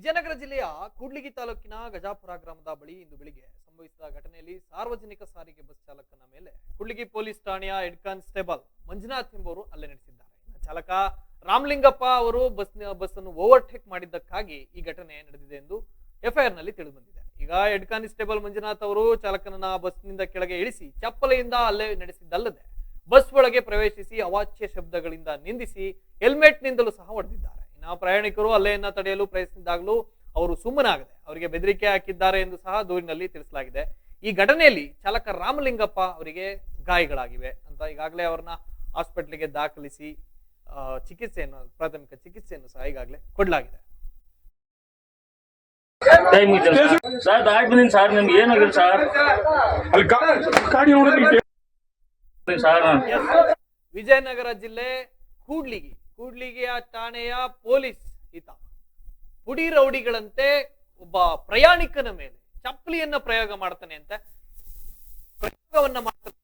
ವಿಜಯನಗರ ಜಿಲ್ಲೆಯ ಕೂಡ್ಲಿಗಿ ತಾಲೂಕಿನ ಗಜಾಪುರ ಗ್ರಾಮದ ಬಳಿ ಇಂದು ಬೆಳಿಗ್ಗೆ ಸಂಭವಿಸಿದ ಘಟನೆಯಲ್ಲಿ ಸಾರ್ವಜನಿಕ ಸಾರಿಗೆ ಬಸ್ ಚಾಲಕನ ಮೇಲೆ ಕೂಡ್ಲಿಗಿ ಪೊಲೀಸ್ ಠಾಣೆಯ ಹೆಡ್ ಕಾನ್ಸ್ಟೇಬಲ್ ಮಂಜುನಾಥ್ ಎಂಬುವರು ಹಲ್ಲೆ ನಡೆಸಿದ್ದಾರೆ. ಚಾಲಕ ರಾಮಲಿಂಗಪ್ಪ ಅವರು ಬಸ್ ಬಸ್ ಅನ್ನು ಓವರ್ಟೇಕ್ ಮಾಡಿದ್ದಕ್ಕಾಗಿ ಈ ಘಟನೆ ನಡೆದಿದೆ ಎಂದು ಎಫ್ಐಆರ್ನಲ್ಲಿ ತಿಳಿದು ಬಂದಿದೆ ಈಗ ಹೆಡ್ ಕಾನ್ಸ್ಟೇಬಲ್ ಮಂಜುನಾಥ್ ಅವರು ಚಾಲಕನನ್ನ ಬಸ್ನಿಂದ ಕೆಳಗೆ ಇಳಿಸಿ ಚಪ್ಪಲೆಯಿಂದ ಅಲ್ಲೇ ನಡೆಸಿದ್ದಲ್ಲದೆ ಬಸ್ ಒಳಗೆ ಪ್ರವೇಶಿಸಿ ಅವಾಚ್ಯ ಶಬ್ದಗಳಿಂದ ನಿಂದಿಸಿ ಹೆಲ್ಮೆಟ್ ನಿಂದಲೂ ಸಹ ಹೊಡೆದಿದ್ದಾರೆ. ಇನ್ನು ಪ್ರಯಾಣಿಕರು ಹಲ್ಲೆಯನ್ನ ತಡೆಯಲು ಪ್ರಯತ್ನಿಸಿದಾಗಲೂ ಅವರು ಸುಮ್ಮನಾಗದೆ ಅವರಿಗೆ ಬೆದರಿಕೆ ಹಾಕಿದ್ದಾರೆ ಎಂದು ಸಹ ದೂರಿನಲ್ಲಿ ತಿಳಿಸಲಾಗಿದೆ. ಈ ಘಟನೆಯಲ್ಲಿ ಚಾಲಕ ರಾಮಲಿಂಗಪ್ಪ ಅವರಿಗೆ ಗಾಯಗಳಾಗಿವೆ ಅಂತ ಈಗಾಗಲೇ ಅವರನ್ನ ಹಾಸ್ಪಿಟ್ಲಿಗೆ ದಾಖಲಿಸಿ ಚಿಕಿತ್ಸೆಯನ್ನು ಪ್ರಾಥಮಿಕ ಚಿಕಿತ್ಸೆಯನ್ನು ಸಹ ಈಗಾಗಲೇ ಕೊಡಲಾಗಿದೆ. ಸರ್ ದಾಟ್ ಸರ್ ನಿಮ್ಗೆ ಏನಾಗಿಲ್ಲ ಸರ್? ಅಲ್ಲಿ ಗಾ- ಗಾಡಿ ಸರ್ ವಿಜಯನಗರ ಜಿಲ್ಲೆ ಕೂಡ್ಲಿಗಿ. ಕೂಡ್ಲಿಗಿಯ ಠಾಣೆಯ ಪೊಲೀಸ್ ಈತ ಪುಡಿ ರೌಡಿಗಳಂತೆ ಒಬ್ಬ ಪ್ರಯಾಣಿಕನ ಮೇಲೆ ಚಪ್ಪಲಿಯನ್ನ ಪ್ರಯೋಗ ಮಾಡ್ತಾನೆ ಅಂತ ಪ್ರಯೋಗವನ್ನ ಮಾಡ್ತಾನೆ.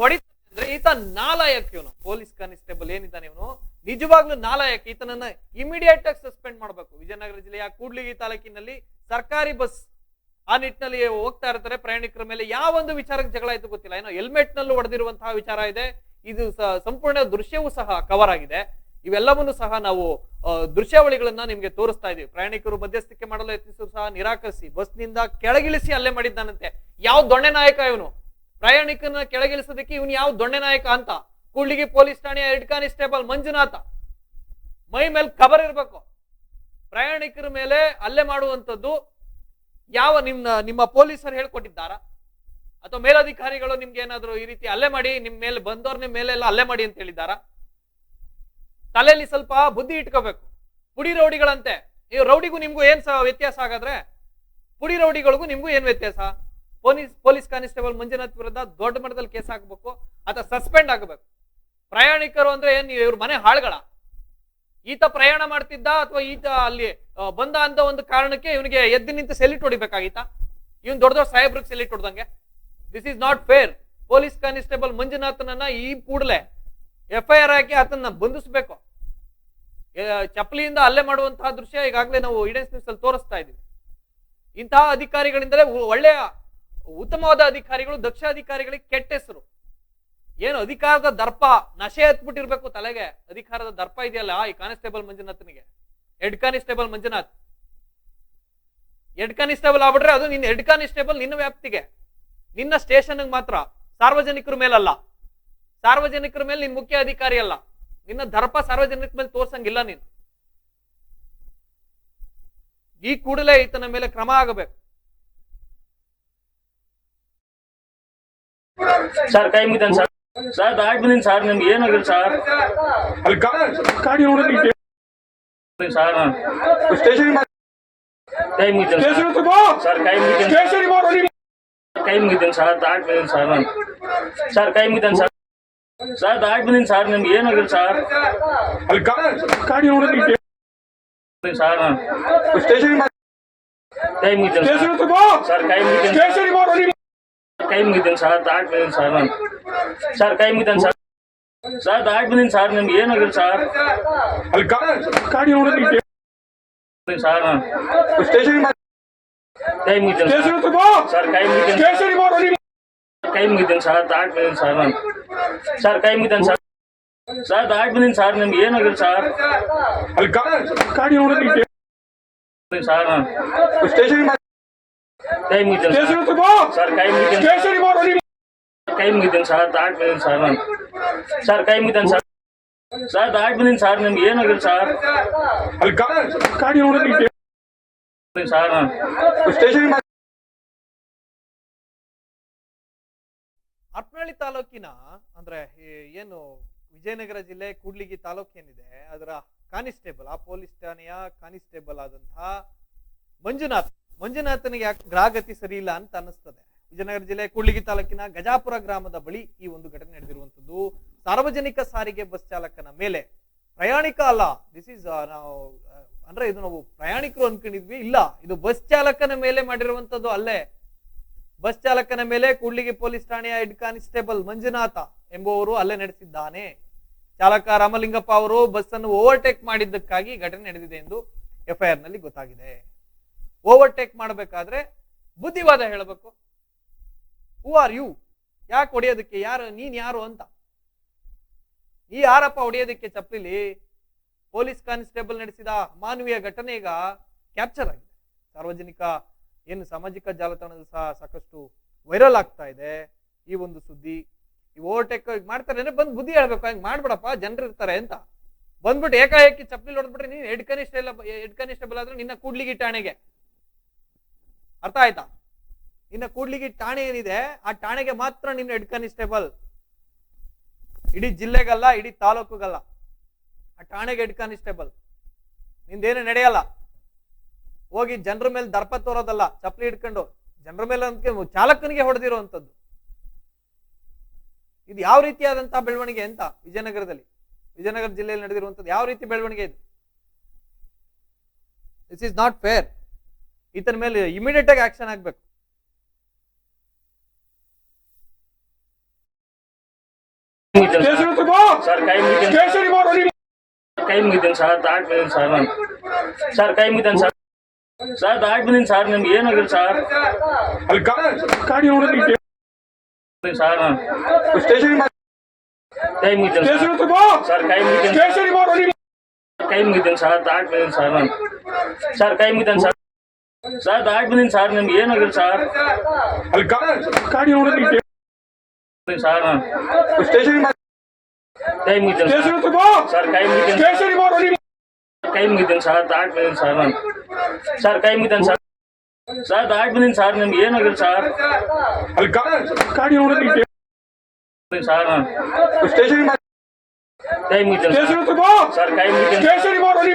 ಹೊಡಿತಾನೆ ಅಂದ್ರೆ ಈತ ನಾಲಾಯಕ್ ಇವನು. ಪೊಲೀಸ್ ಕಾನ್ಸ್ಟೇಬಲ್ ಏನಿದ್ದಾನೆ ಇವನು? ನಿಜವಾಗ್ಲೂ ನಾಲಾಯಕ್. ಈತನನ್ನ ಇಮಿಡಿಯೇಟ್ ಆಗಿ ಸಸ್ಪೆಂಡ್ ಮಾಡಬೇಕು. ವಿಜಯನಗರ ಜಿಲ್ಲೆಯ ಕೂಡ್ಲಿಗಿ ತಾಲೂಕಿನಲ್ಲಿ ಸರ್ಕಾರಿ ಬಸ್ ಆ ನಿಟ್ಟಿನಲ್ಲಿ ಹೋಗ್ತಾ ಇರ್ತಾರೆ. ಪ್ರಯಾಣಿಕರ ಮೇಲೆ ಯಾವ ಒಂದು ವಿಚಾರಕ್ಕೆ ಜಗಳ ಆಯ್ತು ಗೊತ್ತಿಲ್ಲ. ಏನೋ ಹೆಲ್ಮೆಟ್ ನಲ್ಲೂ ಹೊಡೆದಿರುವಂತಹ ವಿಚಾರ ಇದೆ. ಇದು ಸಂಪೂರ್ಣ ದೃಶ್ಯವೂ ಸಹ ಕವರ್ ಆಗಿದೆ. ಇವೆಲ್ಲವನ್ನು ಸಹ ನಾವು ದೃಶ್ಯಾವಳಿಗಳನ್ನ ನಿಮ್ಗೆ ತೋರಿಸ್ತಾ ಇದೀವಿ. ಪ್ರಯಾಣಿಕರು ಮಧ್ಯಸ್ಥಿಕೆ ಮಾಡಲು ಯತ್ನಿಸಿದ್ರು ಸಹ ನಿರಾಕರಿಸಿ, ಬಸ್ನಿಂದ ಕೆಳಗಿಳಿಸಿ ಅಲ್ಲೇ ಮಾಡಿದ್ದಾನಂತೆ. ಯಾವ ದೊಣ್ಣೆ ನಾಯಕ ಇವನು? ಪ್ರಯಾಣಿಕನ ಕೆಳಗಿಳಿಸೋದಕ್ಕೆ ಇವನು ಯಾವ ದೊಣ್ಣೆ ನಾಯಕ ಅಂತ? ಕೂಡ್ಲಿಗಿ ಪೊಲೀಸ್ ಠಾಣೆಯ ಹೆಡ್ ಕಾನ್ಸ್ಟೇಬಲ್ ಮಂಜುನಾಥ. ಮೈ ಮೇಲೆ ಕಬರ್ ಇರಬೇಕು. ಪ್ರಯಾಣಿಕರ ಮೇಲೆ ಅಲ್ಲೇ ಮಾಡುವಂಥದ್ದು ಯಾವ ನಿಮ್ಮ ನಿಮ್ಮ ಪೊಲೀಸರು ಹೇಳ್ಕೊಟ್ಟಿದ್ದಾರಾ? ಅಥವಾ ಮೇಲಧಿಕಾರಿಗಳು ನಿಮ್ಗೆ ಏನಾದ್ರು ಈ ರೀತಿ ಅಲ್ಲೇ ಮಾಡಿ ನಿಮ್ಮ ಮೇಲೆ ಬಂದವ್ರ ನಿಮ್ಮ ಮೇಲೆ ಎಲ್ಲ ಅಲ್ಲೇ ಮಾಡಿ ಅಂತ ಹೇಳಿದಾರಾ ತಲೆಯಲ್ಲಿ ಸ್ವಲ್ಪ ಬುದ್ಧಿ ಇಟ್ಕೋಬೇಕು. ಪುಡಿ ರೌಡಿಗಳಂತೆ. ಈ ರೌಡಿಗೂ ನಿಮ್ಗೂ ಏನ್ ವ್ಯತ್ಯಾಸ ಆಗಾದ್ರೆ ಪುಡಿ ರೌಡಿಗಳಿಗೂ ನಿಮಗೂ ಏನ್ ವ್ಯತ್ಯಾಸ? ಪೊಲೀಸ್ ಪೊಲೀಸ್ ಕಾನಿಸ್ಟೇಬಲ್ ಮಂಜುನಾಥ್ ವಿರುದ್ಧ ದೊಡ್ಡ ಮಟ್ಟದಲ್ಲಿ ಕೇಸ್ ಹಾಕಬೇಕು, ಅಥವಾ ಸಸ್ಪೆಂಡ್ ಆಗಬೇಕು. ಪ್ರಯಾಣಿಕರು ಅಂದ್ರೆ ಏನ್ ಇವ್ರ ಮನೆ ಹಾಳುಗಳ. ಈತ ಪ್ರಯಾಣ ಮಾಡ್ತಿದ್ದ ಅಥವಾ ಈತ ಅಲ್ಲಿ ಬಂದ ಅಂತ ಒಂದು ಕಾರಣಕ್ಕೆ ಇವನಿಗೆ ಎದ್ದು ನಿಂತು ಸೆಲಿಟ್ ಹೊಡಿಬೇಕಾಗಿತ್ತ? ಇವನ್ ದೊಡ್ಡ ದೊಡ್ಡ ಸಾಹೇಬ್ರಿಗೆ salute ಹೊಡ್ದಂಗೆ. This is not fair police constable ಮಂಜುನಾಥನನ್ನ ಈ ಕೂಡಲೇ ಎಫ್ ಐ ಆರ್ ಹಾಕಿ ಆತನ ಬಂಧಿಸಬೇಕು. ಚಪ್ಪಲಿಯಿಂದ ಹಲ್ಲೆ ಮಾಡುವಂತಹ ದೃಶ್ಯ ಈಗಾಗಲೇ ನಾವು ಇಡೆನ್ಸ್ ತೋರಿಸ್ತಾ ಇದ್ದೀವಿ. ಇಂತಹ ಅಧಿಕಾರಿಗಳಿಂದಲೇ ಒಳ್ಳೆಯ ಉತ್ತಮವಾದ ಅಧಿಕಾರಿಗಳು ದಕ್ಷ ಅಧಿಕಾರಿಗಳಿಗೆ ಕೆಟ್ಟ ಹೆಸರು ಏನು ಅಧಿಕಾರದ ದರ್ಪ ನಶೆ ಹತ್ಬಿಟ್ಟಿರ್ಬೇಕು ತಲೆಗೆ? ಅಧಿಕಾರದ ದರ್ಪ ಇದೆಯಲ್ಲ ಈ constable ಮಂಜುನಾಥನಿಗೆ? Head constable Manjunath. Head constable ಆಗ್ಬಿಟ್ರೆ ಅದು ನಿನ್ನ ಹೆಡ್ ಕಾನ್ಸ್ಟೇಬಲ್ ನಿನ್ನ ವ್ಯಾಪ್ತಿಗೆ. ನಿನ್ನ ಸ್ಟೇಷನ್ ಮಾತ್ರ. ಸಾರ್ವಜನಿಕರ ಮೇಲಲ್ಲ. ಸಾರ್ವಜನಿಕರ ಮೇಲೆ ನಿನ್ ಮುಖ್ಯ ಅಧಿಕಾರಿ ಅಲ್ಲ. ನಿನ್ನ ದರ್ಪ ಸಾರ್ವಜನಿಕರ ಮೇಲೆ ತೋರ್ಸಂಗಿಲ್ಲ ನೀನು. ಈ ಕೂಡಲೇ ಈತನ ಮೇಲೆ ಕ್ರಮ ಆಗಬೇಕು. ಸರ್ ಕೈ ಮುಗಿತಾನೆ ಸರ್ ಸರ್ ದಾಟ್ ಬಂದಿನಿ ಸರ್ ನಿಮ್ಗೆ ಏನಾಗಿಲ್ಲ ಸರ್ ಅಲ್ಲಿ ಗಾ- ಗಾಡಿ ನೋಡೋದಕ್ಕೆ ಸರ್ ಸ್ಟೇಷನ್ ಕೈ ಮುಗಿತಾನೆ ಸ್ಟೇಷನ್ ಸರ್ ಹತ್ರ ಬಾ. ಸರ್ ಕೈ ಮುಗಿತಾನೆ ಸ್ಟೇಷನ್ ಬಾ ನೋಡಿ ಕೈ ಮುಗಿತಾನೆ ಸರ್ ದಾಟ್ ಬಂದಿನಿ ಸರ್ ನಾನು ಸರ್ ಕೈ ಮುಗಿತಾನೆ ಸರ್ ಸರ್ ದಾಟ್ ಬಂದಿನಿ ಸರ್ ನಿಮ್ಗೆ ಏನಾಗಿಲ್ಲ ಸರ್ ಅಲ್ಲಿ ಗಾ- ಗಾಡಿ ನೋಡೋದಕ್ಕೆ ಸರ್ ನಾನು ಸ್ಟೇಷನ್ ಕೈ ಮುಗಿತಾನೆ ಸರ್ ಸ್ಟೇಷನ್ ಹತ್ರ ಬಾ ಸರ್ ಕೈ ಮುಗಿತಾನೆ ಸ್ಟೇಷನ್ ಬಾ ನೋಡಿ ಕೈ ಮುಗಿತಾನೆ ಸರ್ ದಾಟ್ ಬಂದಿನಿ ಸರ್ ನಾನು ಸರ್ ಕೈ ಮುಗಿತಾನೆ ಸರ್ ಸರ್ ದಾಟ್ ಬಂದಿನಿ ಸರ್ ನಿಮ್ಗೆ ಏನಾಗಿಲ್ಲ ಸರ್ ಅಲ್ಲಿ ಗಾ- ಗಾಡಿ ನೋಡೋದಕ್ಕೆ ಸರ್ ನಾನು ಸ್ಟೇಷನ್ ಕೈ ಮುಗಿತಾನೆ ಸರ್ ಸ್ಟೇಷನ್ ಹತ್ರ ಬಾ ಸರ್ ಕೈ ಮುಗಿತಾನೆ ಸ್ಟೇಷನ್ ಬಾ ನೋಡಿ ಕೈ ಮುಗಿತಾನೆ ಸರ್ ದಾಟ್ ಬಂದಿನಿ ಸರ್ ನಾನು ಸರ್ ಕೈ ಮುಗಿತಾನೆ ಸರ್ ಸರ್ ದಾಟ್ ಬಂದಿನಿ ಸರ್ ನಿಮ್ಗೆ ಏನಾಗಿಲ್ಲ ಸರ್ ಅಲ್ಲಿ ಗಾ- ಗಾಡಿ ನೋಡೋದಕ್ಕೆ ಸರ್ ನಾನು ಸ್ಟೇಷನ್ ಕೈ ಮುಗಿತಾನೆ ಸರ್ ಸ್ಟೇಷನ್ ಹತ್ರ ಬಾ ಸರ್ ಕೈ ಮುಗಿತಾನೆ ಸ್ಟೇಷನ್ ಬಾ ನೋಡಿ ಕೈ ಮುಗಿತಾನೆ ಸರ್ ದಾಟ್ ಬಂದಿನಿ ಸರ್ ನಾನು ಸರ್ ಕೈ ಮುಗಿತಾನೆ ಸರ್ ಸರ್ ದಾಟ್ ಬಂದಿನಿ ಸರ್ ನಿಮ್ಗೆ ಏನಾಗಿಲ್ಲ ಸರ್ ಅಲ್ಲಿ ಗಾ- ಗಾಡಿ ನೋಡೋದಕ್ಕೆ ಸರ್ ನಾನು ಸ್ಟೇಷನ್ ಹರಪನಹಳ್ಳಿ ತಾಲೂಕಿನ ಅಂದ್ರೆ ಏನು ವಿಜಯನಗರ ಜಿಲ್ಲೆ ಕೂಡ್ಲಿಗಿ ತಾಲೂಕು ಏನಿದೆ, ಅದರ ಕಾನಿಸ್ಟೇಬಲ್, ಆ ಪೊಲೀಸ್ ಠಾಣೆಯ ಕಾನಿಸ್ಟೇಬಲ್ ಆದಂತಹ ಮಂಜುನಾಥ್. ಮಂಜುನಾಥನಿಗೆ ಯಾಕೆ ಗ್ರಹಗತಿ ಸರಿ ಇಲ್ಲ ಅಂತ ಅನ್ನಿಸ್ತದೆ. ವಿಜಯನಗರ ಜಿಲ್ಲೆ ಕೂಡ್ಲಿಗಿ ತಾಲೂಕಿನ ಗಜಾಪುರ ಗ್ರಾಮದ ಬಳಿ ಈ ಒಂದು ಘಟನೆ ನಡೆದಿರುವಂತದ್ದು ಸಾರ್ವಜನಿಕ ಸಾರಿಗೆ ಬಸ್ ಚಾಲಕನ ಮೇಲೆ ಪ್ರಯಾಣಿಕ ಅಲ್ಲ ದಿಸ್ ಇಸ್ ನಾವು ಅಂದ್ರೆ ಇದು ನಾವು ಪ್ರಯಾಣಿಕರು ಅನ್ಕೊಂಡಿದ್ವಿ. ಇಲ್ಲ, ಇದು ಬಸ್ ಚಾಲಕನ ಮೇಲೆ ಮಾಡಿರುವಂತದ್ದು ಅಲ್ಲೇ. ಬಸ್ ಚಾಲಕನ ಮೇಲೆ ಕೂಡ್ಲಿಗಿ ಪೊಲೀಸ್ ಠಾಣೆಯ ಹೆಡ್ ಕಾನ್ಸ್ಟೇಬಲ್ ಮಂಜುನಾಥ ಎಂಬುವರು ಅಲ್ಲೇ ನಡೆಸಿದ್ದಾನೆ. ಚಾಲಕ ರಾಮಲಿಂಗಪ್ಪ ಅವರು ಬಸ್ ಅನ್ನು ಓವರ್ಟೇಕ್ ಮಾಡಿದ್ದಕ್ಕಾಗಿ ಘಟನೆ ನಡೆದಿದೆ ಎಂದು ಎಫ್ಐಆರ್ನಲ್ಲಿ ಗೊತ್ತಾಗಿದೆ. ಓವರ್ಟೇಕ್ ಮಾಡಬೇಕಾದ್ರೆ ಬುದ್ಧಿವಾದ ಹೇಳಬೇಕು. ಹೂ ಆರ್ ಯು ಯಾಕೆ ಹೊಡೆಯೋದಕ್ಕೆ? ಯಾರು? ನೀನ್ ಯಾರು ಅಂತ. ಈ ಯಾರಪ್ಪ ಹೊಡೆಯೋದಕ್ಕೆ ಚಪ್ಪಲಿ ಪೊಲೀಸ್ ಕಾನ್ಸ್ಟೇಬಲ್ ನಡೆಸಿದ ಮಾನವೀಯ ಘಟನೆ ಈಗ ಕ್ಯಾಪ್ಚರ್ ಆಗಿದೆ. ಸಾರ್ವಜನಿಕ ಏನು ಸಾಮಾಜಿಕ ಜಾಲತಾಣದ ಸಹ ಸಾಕಷ್ಟು ವೈರಲ್ ಆಗ್ತಾ ಇದೆ. ಈ ಒಂದು ಸುದ್ದಿ, ಈ ಓವರ್ಟೇಕ್ ಮಾಡ್ತಾರೆ ಬಂದು ಬುದ್ಧಿ ಹೇಳ್ಬೇಕು, ಹಂಗೆ ಮಾಡ್ಬಿಡಪ್ಪ, ಜನರು ಇರ್ತಾರೆ ಅಂತ. ಬಂದ್ಬಿಟ್ಟು ಏಕಾಏಕಿ ಚಪ್ಪಲಿ ಹೊಡೆದ್ಬಿಟ್ರೆ ನೀನು ಹೆಡ್ ಕಾನಿಸ್ಟೇಬಲ್ ಹೆಡ್ ಸ್ಟೇಬಲ್ ಆದ್ರೆ ನಿನ್ನ ಕೂಡ್ಲಿಗಿ ಠಾಣೆಗೆ. ಅರ್ಥ ಆಯ್ತಾ? ನಿನ್ನ ಕೂಡ್ಲಿಗಿ ಠಾಣೆ ಏನಿದೆ, ಆ ಠಾಣೆಗೆ ಮಾತ್ರ ನಿನ್ನ ಹೆಡ್ ಸ್ಟೇಬಲ್ ಇಡೀ ಜಿಲ್ಲೆಗಲ್ಲ, ಇಡೀ ತಾಲೂಕುಗಲ್ಲ. ಆ ಠಾಣೆಗೆ ಹೆಡ್ ಕಾನಿಸ್ಟೇಬಲ್ ನಿಂದೇನು ನಡೆಯಲ್ಲ. ಹೋಗಿ ಜನರ ಮೇಲೆ ದರ್ಪ ತೋರೋದಲ್ಲ, ಚಪ್ಪಲಿ ಹಿಡ್ಕೊಂಡು, ಜನರ ಮೇಲೆ ಅಂತ ಚಾಲಕನಿಗೆ ಹೊಡೆದಿರುವಂತದ್ದು ಇದು ಯಾವ ರೀತಿಯಾದಂತಹ ಬೆಳವಣಿಗೆ ಅಂತ ವಿಜಯನಗರದಲ್ಲಿ, ವಿಜಯನಗರ ಜಿಲ್ಲೆಯಲ್ಲಿ ನಡೆದಿರುವಂತದ್ದು ಯಾವ ರೀತಿ ಬೆಳವಣಿಗೆ ಇದು? ದಿಸ್ ಇಸ್ ನಾಟ್ ಫೇರ್ ಈತನ ಮೇಲೆ ಇಮಿಡಿಯೇಟ್ ಆಗಿ ಆಕ್ಷನ್ ಆಗ್ಬೇಕು. ಕೈ ಮುಗಿತೀನಿ ಸರ್. ಬಂದೀನಿ ಸರ್, ಕೈ ಮುಗಿತೀನಿ ಸರ್. ಸರ್ ದಾಟ್ ಬಂದೀನಿ ಸರ್ ನಿಮ್ಗೆ ಏನಾಗಿಲ್ಲ ಸರ್ ಅಲ್ಲಿ ಗಾ- ಗಾಡಿ ನೋಡೋದಕ್ಕೆ ಸರ್ ನಾನು ಸ್ಟೇಷನ್ ಕೈ ಮುಗಿತೀನಿ ಸರ್ ಸ್ಟೇಷನ್ ಹತ್ರ ಬಾ ಸರ್ ಕೈ ಮುಗಿತೀನಿ ಸ್ಟೇಷನ್ ಬಾ ನೋಡಿ ಕೈ ಮುಗಿತೀನಿ ಸರ್ ದಾಟ್ ಬಂದೀನಿ ಸರ್ ನಾನು ಸರ್ ಕೈ ಮುಗಿತೀನಿ ಸರ್ ಸರ್ ದಾಟ್ ಬಂದೀನಿ ಸರ್ ನಿಮ್ಗೆ ಏನಾಗಿಲ್ಲ ಸರ್ ಅಲ್ಲಿ ಗಾ- ಗಾಡಿ ನೋಡೋದಕ್ಕೆ ಸರ್ ನಾನು ಸ್ಟೇಷನ್ ಕೈ ಮುಗಿತೀನಿ ಸರ್ ಸ್ಟೇಷನ್ ಹತ್ರ ಬಾ ಸರ್ ಕೈ ಮುಗಿತೀನಿ ಸ್ಟೇಷನ್ ಬಾ ನೋಡಿ ಕೈ ಮುಗಿತೀನಿ ಸರ್ ದಾಟ್ ಬಂದೀನಿ ಸರ್ ನಾನು ಸರ್ ಕೈ ಮುಗಿತೀನಿ ಸರ್ ಸರ್ ದಾಟ್ ಬಂದೀನಿ ಸರ್ ನಿಮ್ಗೆ ಏನಾಗಿಲ್ಲ ಸರ್ ಅಲ್ಲಿ ಗಾ- ಗಾಡಿ ನೋಡೋದಕ್ಕೆ ಸರ್ ನಾನು ಸ್ಟೇಷನ್ ಕೈ ಮುಗಿತೀನಿ ಸರ್ ಸ್ಟೇಷನ್ ಹತ್ರ ಬಾ ಸರ್ ಕೈ ಮುಗಿತೀನಿ ಸ್ಟೇಷನ್ ಬಾ ನೋಡಿ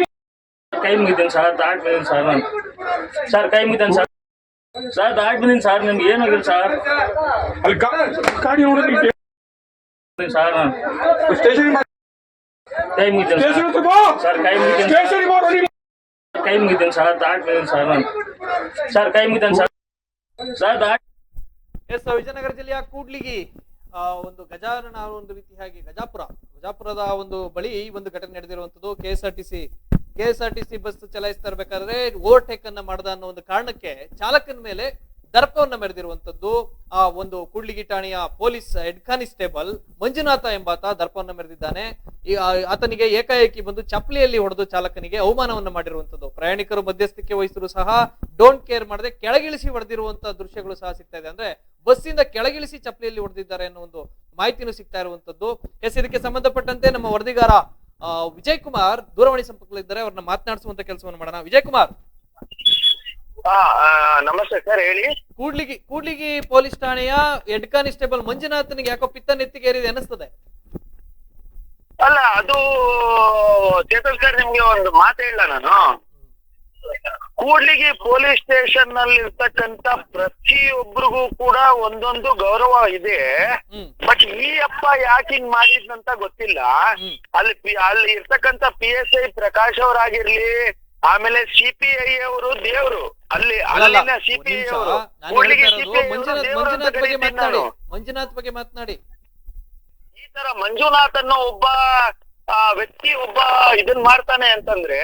ಕೈ ಮುಗಿತೀನಿ ಸರ್ ದಾಟ್ ಬಂದೀನಿ ಸರ್ ನಾನು ಸರ್ ಕೈ ಮುಗಿತೀನಿ ಸರ್ ಸರ್ ದಾಟ್ ಬಂದೀನಿ ಸರ್ ನಿಮ್ಗೆ ಏನಾಗಿಲ್ಲ ಸರ್ ಅಲ್ಲಿ ಗಾ- ಗಾಡಿ ನೋಡೋದಕ್ಕೆ ಸರ್ ನಾನು ಸ್ಟೇಷನ್ ಕೈ ಮುಗಿತೀನಿ ಸರ್ ಸ್ಟೇಷನ್ ಹತ್ರ ಬಾ ಸರ್ ಕೈ ಮುಗಿತೀನಿ ಸ್ಟೇಷನ್ ಬಾ ನೋಡಿ ಕೈ ಮುಗಿತೀನಿ ಸರ್ ದಾಟ್ ಬಂದೀನಿ ಸರ್ ನಾನು. ಸರ್, ಕೈ ಸರ್. ಸರ್ ಎಸ್, ವಿಜಯನಗರ ಜಿಲ್ಲೆಯ ಕೂಡ್ಲಿಗಿ ಒಂದು ಗಜಾನನ ಒಂದು ರೀತಿಯಾಗಿ ಗಜಾಪುರ. ಗಜಾಪುರದ ಒಂದು ಬಳಿ ಒಂದು ಘಟನೆ ನಡೆದಿರುವಂತದ್ದು K S R T C R T C bus ಚಲಾಯಿಸ್ತಾ ಇರ್ಬೇಕಾದ್ರೆ ಓವರ್ಟೇಕ್ ಅನ್ನ ಮಾಡದ ಅನ್ನೋ ಒಂದು ಕಾರಣಕ್ಕೆ ಚಾಲಕನ ಮೇಲೆ ದರ್ಪವನ್ನ ಮೆರೆದಿರುವಂತದ್ದು ಆ ಒಂದು ಕೂಡ್ಲಿಗಿ ಠಾಣೆಯ ಪೊಲೀಸ್ ಹೆಡ್ ಕಾನಿಸ್ಟೇಬಲ್ ಮಂಜುನಾಥ ಎಂಬಾತ ದರ್ಪವನ್ನು ಮೆರೆದಿದ್ದಾನೆ. ಈ ಆತನಿಗೆ ಏಕಾಏಕಿ ಬಂದು ಚಪ್ಪಲಿಯಲ್ಲಿ ಹೊಡೆದು ಚಾಲಕನಿಗೆ ಅವಮಾನವನ್ನು ಮಾಡಿರುವಂತದ್ದು ಪ್ರಯಾಣಿಕರು ಮಧ್ಯಸ್ಥಿಕೆ ವಹಿಸಿದ್ರು ಸಹ ಡೋಂಟ್ ಕೇರ್ ಮಾಡದೆ ಕೆಳಗಿಳಿಸಿ ಹೊಡೆದಿರುವಂತಹ ದೃಶ್ಯಗಳು ಸಹ ಸಿಗ್ತಾ ಇದೆ. ಅಂದ್ರೆ ಬಸ್ಸಿಂದ ಕೆಳಗಿಳಿಸಿ ಚಪ್ಪಲಿಯಲ್ಲಿ ಹೊಡೆದಿದ್ದಾರೆ ಅನ್ನೋ ಒಂದು ಮಾಹಿತಿನೂ ಸಿಗ್ತಾ ಇರುವಂತದ್ದು ಎಸ್, ಇದಕ್ಕೆ ಸಂಬಂಧಪಟ್ಟಂತೆ ನಮ್ಮ ವರದಿಗಾರ ವಿಜಯ್ ಕುಮಾರ್ ದೂರವಾಣಿ ಸಂಪರ್ಕದಲ್ಲಿದ್ದಾರೆ. ಅವ್ರನ್ನ ಮಾತನಾಡಿಸುವಂತ ಕೆಲಸವನ್ನು ಮಾಡೋಣ. ವಿಜಯ್ ಕುಮಾರ್. ಹಾ ನಮಸ್ತೆ ಸರ್ ಹೇಳಿ. ಕೂಡ್ಲಿಗಿ ಕೂಡ್ಲಿಗಿ ಪೊಲೀಸ್ ಠಾಣೆಯ ಹೆಡ್ ಕಾನಿಸ್ಟೇಬಲ್ ಮಂಜುನಾಥನಿಗೆ ಯಾಕೋ ಪಿತ್ತ ನೆತ್ತಿಗೇರಿದೆ ಅನಿಸ್ತದೆ ಅಲ್ಲ ಅದು ಚೇತನ್ ಸರ್ ನಿಮ್ಗೆ ಒಂದು ಮಾತು ಇಲ್ಲ ನಾನು. ಕೂಡ್ಲಿಗಿ ಪೊಲೀಸ್ ಸ್ಟೇಷನ್ನಲ್ಲಿ ಇರ್ತಕ್ಕಂತ ಪ್ರತಿಯೊಬ್ಬರಿಗೂ ಕೂಡ ಒಂದೊಂದು ಗೌರವ ಇದೆ. ಬಟ್ ಈ ಅಪ್ಪ ಯಾಕೆ ಹಿಂಗ್ ಮಾಡಿದ್ನಂತ ಗೊತ್ತಿಲ್ಲ. ಅಲ್ಲಿ ಅಲ್ಲಿ ಇರ್ತಕ್ಕಂತ ಪಿ ಎಸ್ ಐ ಪ್ರಕಾಶ್ ಅವರಾಗಿರ್ಲಿ ಆಮೇಲೆ ಸಿ ಪಿ ಐ ಅವರು ದೇವ್ರು. ಅಲ್ಲಿ ಮಂಜುನಾಥ್ ಬಗ್ಗೆ ಮಾತನಾಡಿ. ಮಂಜುನಾಥ್ ಬಗ್ಗೆ ಮಾತನಾಡಿ. ಈ ತರ ಮಂಜುನಾಥ್ ಅನ್ನೋ ಒಬ್ಬ ವ್ಯಕ್ತಿ ಒಬ್ಬ ಇದನ್ ಮಾಡ್ತಾನೆ ಅಂತಂದ್ರೆ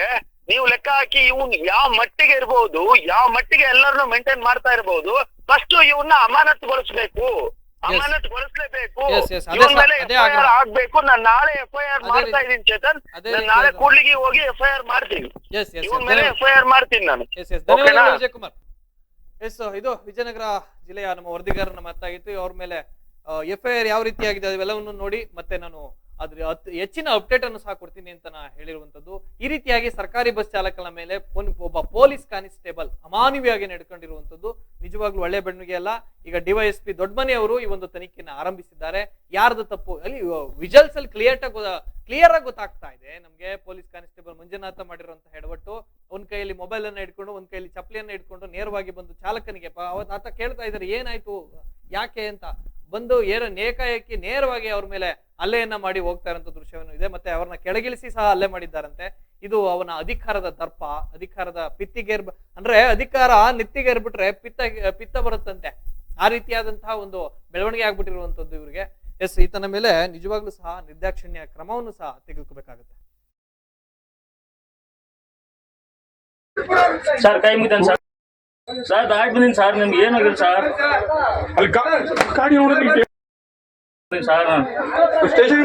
ನೀವು ಲೆಕ್ಕ ಹಾಕಿ ಇವ್ನ್ ಯಾವ ಮಟ್ಟಿಗೆ ಇರ್ಬಹುದು ಯಾವ ಮಟ್ಟಿಗೆ ಎಲ್ಲರನ್ನು ಮೇಂಟೈನ್ ಮಾಡ್ತಾ ಇರಬಹುದು ಫಸ್ಟ್ ಇವನ್ನ ಅಮಾನತುಗೊಳಿಸ್ಬೇಕು. ಅಮಾನತುಗೊಳಿಸ್ಲೇಬೇಕು ಆಗ್ಬೇಕು. ನಾನು ನಾಳೆ ಎಫ್ಐಆರ್ ಮಾಡ್ತಾ ಇದೀನಿ ಚೇತನ್. ನಾನು ನಾಳೆ. ಕೂಡ್ಲಿಗೆ ಹೋಗಿ ಎಫ್ಐಆರ್ ಮಾಡ್ತೀನಿ. ಇವನ್ ಮೇಲೆ ಎಫ್ ಐ ಆರ್ ಮಾಡ್ತೀನಿ ನಾನು. ವಿಜಯ್ ಕುಮಾರ್ ಎಸ್ ಇದು ವಿಜಯನಗರ ಜಿಲ್ಲೆಯ ನಮ್ಮ ವರದಿಗಾರನ ಮಾತಾಗಿತ್ತು ಅವ್ರ ಮೇಲೆ ಎಫ್ ಐ ಆರ್ ಆಗಿದೆ ಅವೆಲ್ಲವನ್ನು ನೋಡಿ ಮತ್ತೆ ನಾನು ಅದ್ರ ಹೆಚ್ಚಿನ ಅಪ್ಡೇಟ್ ಅನ್ನು ಸಹ ಕೊಡ್ತೀನಿ ಅಂತ ನಾ ಹೇಳಿರುವಂತದ್ದು. ಈ ರೀತಿಯಾಗಿ ಸರ್ಕಾರಿ ಬಸ್ ಚಾಲಕನ ಮೇಲೆ ಒಬ್ಬ ಪೊಲೀಸ್ ಕಾನಿಸ್ಟೇಬಲ್ ಅಮಾನವಿಯಾಗಿ ನಡ್ಕೊಂಡಿರುವಂತದ್ದು ನಿಜವಾಗ್ಲೂ ಒಳ್ಳೆ ಬೆಣ್ಣಿಗೆ ಅಲ್ಲ. ಈಗ ಡಿವೈಎಸ್ಪಿ ದೊಡ್ಡಮನಿ ಅವರು ಈ ಒಂದು ತನಿಖೆಯನ್ನು ಆರಂಭಿಸಿದ್ದಾರೆ. ಯಾರ್ದು ತಪ್ಪು ಅಲ್ಲಿ ವಿಜಲ್ಸ್ ಅಲ್ಲಿ ಕ್ಲಿಯರ್ ಕ್ಲಿಯರ್ ಆಗಿ ಗೊತ್ತಾಗ್ತಾ ಇದೆ. ನಮ್ಗೆ ಪೊಲೀಸ್ ಕಾನಿಸ್ಟೇಬಲ್ ಮಂಜುನಾಥ ಮಾಡಿರುವಂತಹ ಹೆಡವಟ್ಟು ಒಂದ್ ಕೈಯಲ್ಲಿ ಮೊಬೈಲ್ ಅನ್ನ ಇಟ್ಕೊಂಡು ಒಂದ್ ಕೈಯಲ್ಲಿ ಚಪ್ಪಲಿಯನ್ನ ಇಟ್ಕೊಂಡು ನೇರವಾಗಿ ಬಂದು ಚಾಲಕನಿಗೆ ಆತ ಕೇಳ್ತಾ ಇದ್ದಾರೆ, ಏನಾಯ್ತು? ಯಾಕೆ ಅಂತ ಬಂದು ಏನೋ ಏಕಾಏಕಿ ನೇರವಾಗಿ ಅವ್ರ ಮೇಲೆ ಹಲ್ಲೆಯನ್ನ ಮಾಡಿ ಹೋಗ್ತಾ ಇರೋಂಥ ದೃಶ್ಯವನ್ನು ಇದೆ. ಮತ್ತೆ ಅವ್ರನ್ನ ಕೆಳಗಿಳಿಸಿ ಸಹ ಹಲ್ಲೆ ಮಾಡಿದ್ದಾರಂತೆ. ಇದು ಅವನ ಅಧಿಕಾರದ ದರ್ಪ, ಅಧಿಕಾರದ ಪಿತ್ತಿಗೆ ಅಂದ್ರೆ ಅಧಿಕಾರ ನೆತ್ತಿಗೇರ್ಬಿಟ್ರೆ ಪಿತ್ತ ಪಿತ್ತ ಬರುತ್ತಂತೆ. ಆ ರೀತಿಯಾದಂತಹ ಒಂದು ಬೆಳವಣಿಗೆ ಆಗ್ಬಿಟ್ಟಿರುವಂತದ್ದು ಇವರಿಗೆ. ಎಸ್, ಈತನ ಮೇಲೆ ನಿಜವಾಗ್ಲೂ ಸಹ ನಿರ್ದಾಕ್ಷಿಣ್ಯ ಕ್ರಮವನ್ನು ಸಹ ತೆಗೆದುಕೋಬೇಕಾಗುತ್ತೆ. ಸರ್ ದಾಟ್ ಬಂದಿನಿ ಸರ್ ನಿಮ್ಗೆ ಏನಾಗಿಲ್ಲ ಸರ್ ಅಲ್ಲಿ ಗಾಡಿ ನೋಡೋದಕ್ಕೆ ಸರ್ ಸ್ಟೇಷನ್